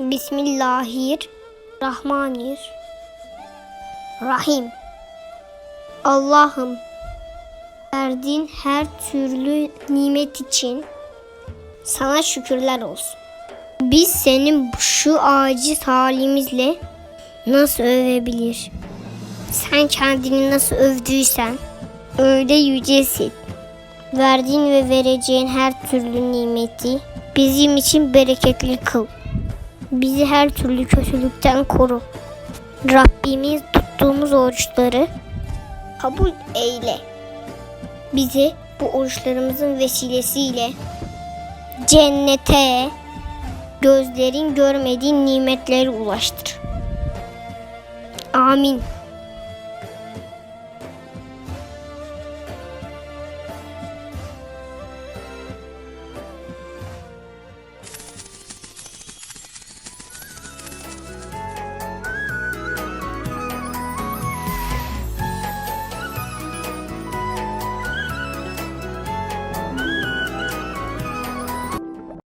Bismillahirrahmanirrahim. Allah'ım verdiğin her türlü nimet için sana şükürler olsun. Biz senin şu aciz halimizle nasıl övebilir? Sen kendini nasıl övdüysen öyle yücesin. Verdiğin ve vereceğin her türlü nimeti bizim için bereketli kıl. Bizi her türlü kötülükten koru. Rabbimiz tuttuğumuz oruçları kabul eyle. Bizi bu oruçlarımızın vesilesiyle cennete gözlerin görmediği nimetleri ulaştır. Amin.